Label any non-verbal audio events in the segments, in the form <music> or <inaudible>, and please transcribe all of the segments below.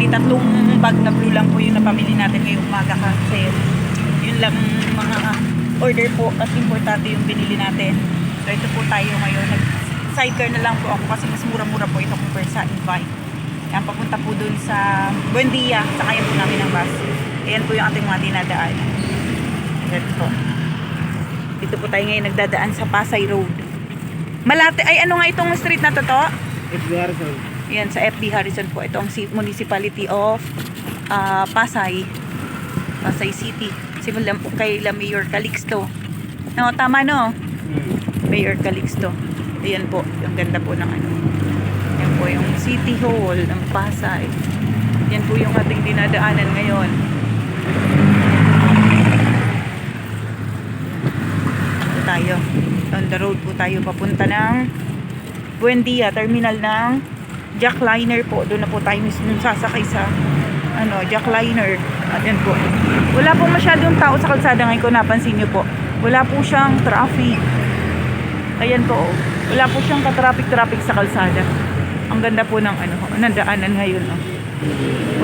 Bali, tatlong bag na blue lang po yung napamili natin ngayong umaga kasi yun lang mga order po at importante yung binili natin. So ito po tayo ngayon. Nag sidecar na lang po ako kasi mas mura-mura po ito compare sa invite. Yan, papunta po dun sa Buendia. Sakayan po namin ng bus. Ayan po yung ating mga dinadaan. Ito po. Dito po tayo ngayon nagdadaan sa Pasay Road. Malate, ay ano nga itong street na to to? Sir. Yan, sa FB Harrison po. Ito ang Municipality of ah, Pasay. Pasay City. Simulan po kay La Mayor Calixto. No, tama no? Mayor Calixto. Ayan po. Ang ganda po ng ano. Yan po yung City Hall ng Pasay. Yan po yung ating dinadaanan ngayon. Ito tayo. On the road po tayo papunta ng Buendia, terminal ng jackliner po. Doon na po tayo mismo sasakay sa ano, jackliner. At yan po. Wala po masyadong tao sa kalsada ngayon kung napansin nyo po. Wala po siyang traffic. Ayan po. oh. Wala po siyang ka-traffic-traffic sa kalsada. Ang ganda po ng ano, ng daanan ngayon. Oh.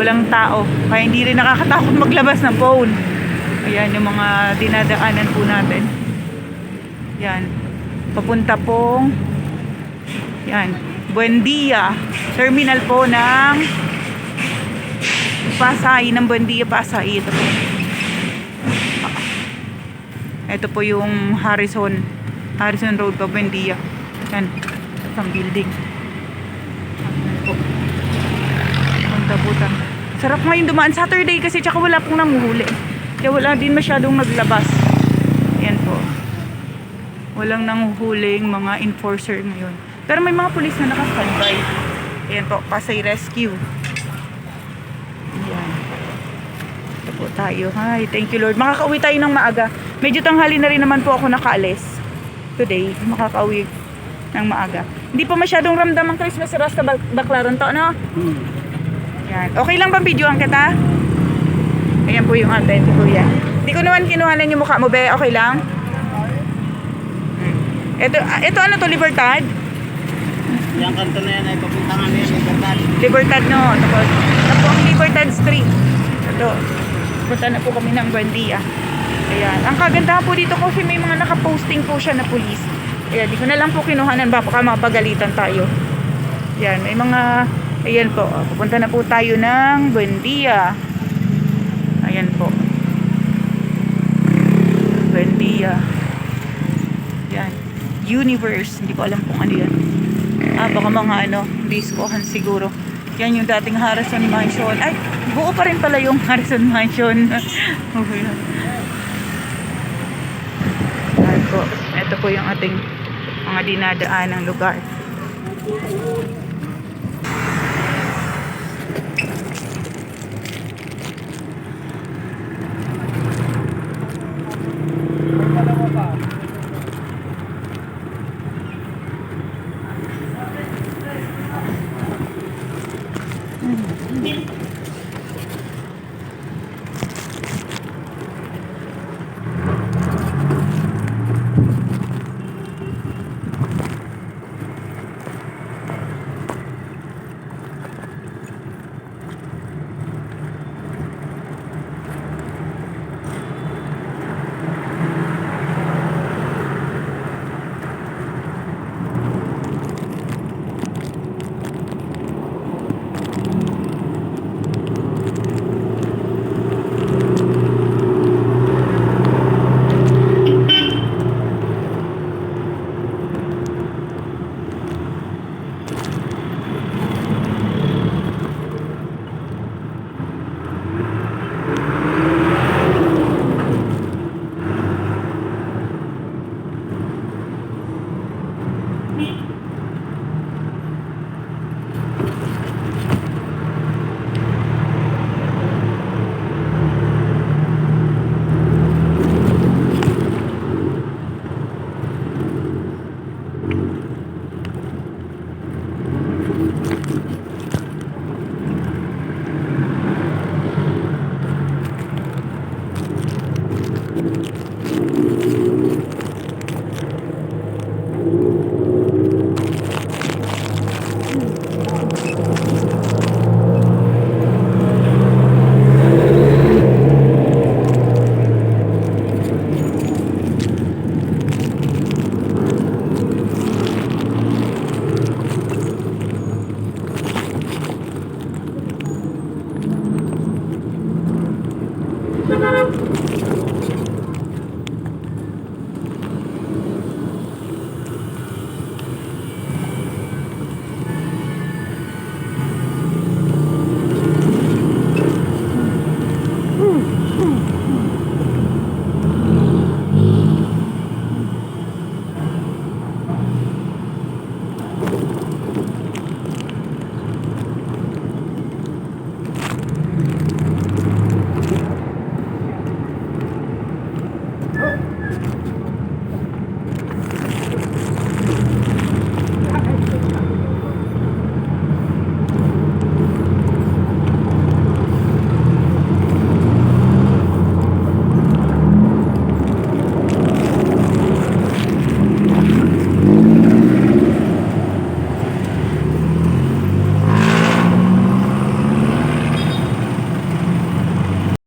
Walang tao. Kaya hindi rin nakakatakot maglabas ng phone. Ayan yung mga dinadaanan po natin. Yan. Papunta pong yan. Buendia. Terminal po ng Pasay. Ng Buendia, Pasay. Ito po. Ito po yung Harrison. Harrison Road pa, Buendia. Yan. Isang building. Po. Punta po tayo. Sarap ngayon dumaan. Saturday kasi tsaka wala pong nanguhuli. Kaya wala din masyadong naglabas. Yan po. Walang nanguhuling mga enforcer ngayon. Pero may mga pulis na naka-standby. Ayan po, Pasay Rescue. Ayan. Ito po tayo. Hi, thank you Lord. Makakauwi tayo ng maaga. Medyo tanghali na rin naman po ako nakaalis. Today, makakauwi ng maaga. Hindi pa masyadong ramdam ang Christmas sa Rasta Baklaran to, no? Hmm. Yan. Okay lang bang videoan kita? Ayan po yung ate, ito kuya. Hindi ko naman kinuhanan yung mukha mo, be. Okay lang? Ito, ah, ito ano to, Libertad? Yung kanto na yan ay papuntangan niya sa Bertan. Libertad, no. Tapos, po ang Libertad Street. Ito. Punta na po kami ng Buendia. Ayan. Ang kagandahan po dito kasi may mga nakaposting po siya na police. Ayan, di ko na lang po kinuhanan. Baka mapagalitan tayo. Ayan, may mga... Ayan po. oh, Pupunta na po tayo ng Buendia. Ayan po. Buendia. Yan. Universe. Hindi ko alam kung ano yan. Ah, baka mga ano, discohan siguro. Yan yung dating Harrison Mansion. Ay, buo pa rin pala yung <laughs> Harrison Mansion. <laughs> Yan po. Ito po yung ating mga dinadaan ng lugar.